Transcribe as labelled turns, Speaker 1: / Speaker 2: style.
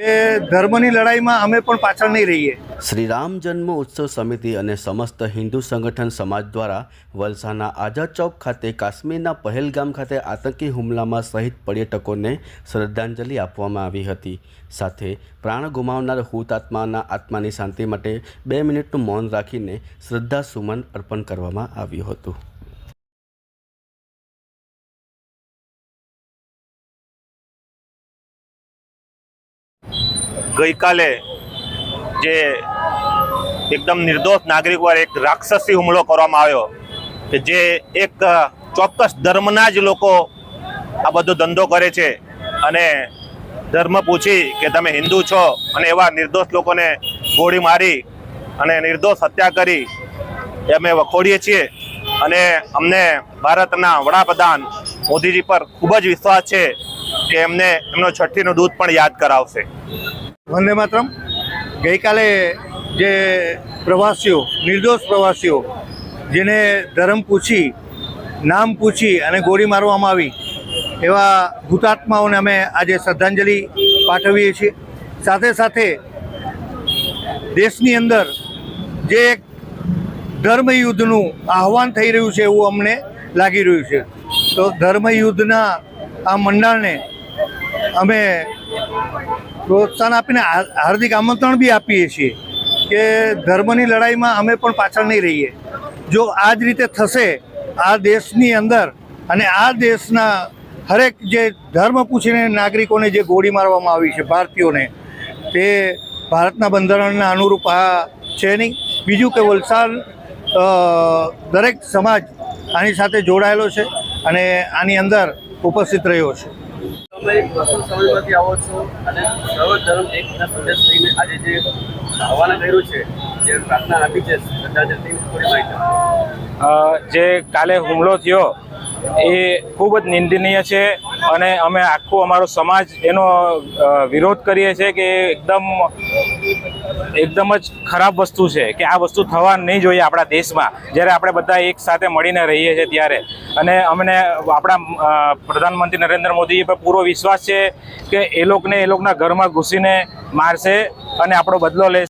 Speaker 1: કે ધર્મની લડાઈમાં અમે પણ પાછળ નહીં રહીએ.
Speaker 2: શ્રી રામ જન્મ ઉત્સવ સમિતિ અને સમસ્ત હિન્દુ સંગઠન સમાજ દ્વારા વલસાડના આઝાદ ચોક ખાતે કાશ્મીરના પહેલગામ ખાતે આતંકી હુમલામાં શહીદ પર્યટકોને શ્રદ્ધાંજલિ આપવામાં આવી હતી. સાથે પ્રાણ ગુમાવનાર હુતાત્માના આત્માની શાંતિ માટે બે મિનિટનું મૌન રાખીને શ્રદ્ધાસુમન અર્પણ કરવામાં આવ્યું હતું.
Speaker 3: ગઈકાલે જે એકદમ નિર્દોષ નાગરિક પર એક રાક્ષસી હુમલો કરવામાં આવ્યો કે જે એક ચોક્કસ ધર્મના જ લોકો આ બધો ધંધો કરે છે અને ધર્મ પૂછી કે તમે હિન્દુ છો અને એવા નિર્દોષ લોકોને ગોળી મારી અને નિર્દોષ હત્યા કરી એ અમે વખોડીએ છીએ. અને અમને ભારતના વડાપ્રધાન મોદીજી પર ખૂબ જ વિશ્વાસ છે કે એમને એમનો છઠ્ઠીનું દૂધ પણ યાદ કરાવશે.
Speaker 1: વંદે માતરમ. ગઈકાલે જે પ્રવાસીઓ, નિર્દોષ પ્રવાસીઓ, જેને ધર્મ પૂછી, નામ પૂછી અને ગોળી મારવામાં આવી, એવા હુતાત્માઓને અમે આજે શ્રદ્ધાંજલિ પાઠવીએ છીએ. સાથે સાથે દેશની અંદર જે એક ધર્મયુદ્ધનું આહવાન થઈ રહ્યું છે એવું અમને લાગી રહ્યું છે. તો ધર્મયુદ્ધના આ મંડળને અમે પ્રોત્સાહન આપીને હાર્દિક આમંત્રણ બી આપીએ છીએ કે ધર્મની લડાઈમાં અમે પણ પાછળ નહીં રહીએ. જો આ જ રીતે થશે, આ દેશની અંદર અને આ દેશના હરેક જે ધર્મ પૂછીને નાગરિકોને જે ગોળી મારવામાં આવી છે ભારતીયોને, તે ભારતના બંધારણના અનુરૂપ આ છે નહીં. બીજું કે વલસાડ દરેક સમાજ આની સાથે જોડાયેલો છે અને આની અંદર ઉપસ્થિત રહ્યો છે.
Speaker 4: તમે એક વર્ષો સમયમાંથી આવો છો અને સર્વ ધર્મ એકના સંદેશ લઈને આજે જે આહવાન કર્યું છે, જે પ્રાર્થના આપી છે, શ્રદ્ધાંજલિ થોડી માહિતી.
Speaker 5: જે કાલે હુમલો થયો એ ખૂબ જ નિંદનીય છે અને અમે આખો અમારો સમાજ એનો વિરોધ કરીએ છીએ કે એકદમ એકદમ જ ખરાબ વસ્તુ છે કે આ વસ્તુ થવા નહીં જોઈએ આપણા દેશમાં. જ્યારે આપણે બધા એક સાથે મળીને રહીએ છીએ ત્યારે. અને અમને આપણા પ્રધાનમંત્રી નરેન્દ્ર મોદી પર પૂરો વિશ્વાસ છે કે એ લોકોને એ લોકોના ઘરમાં ઘૂસીને મારશે અને આપણો બદલો લેશે.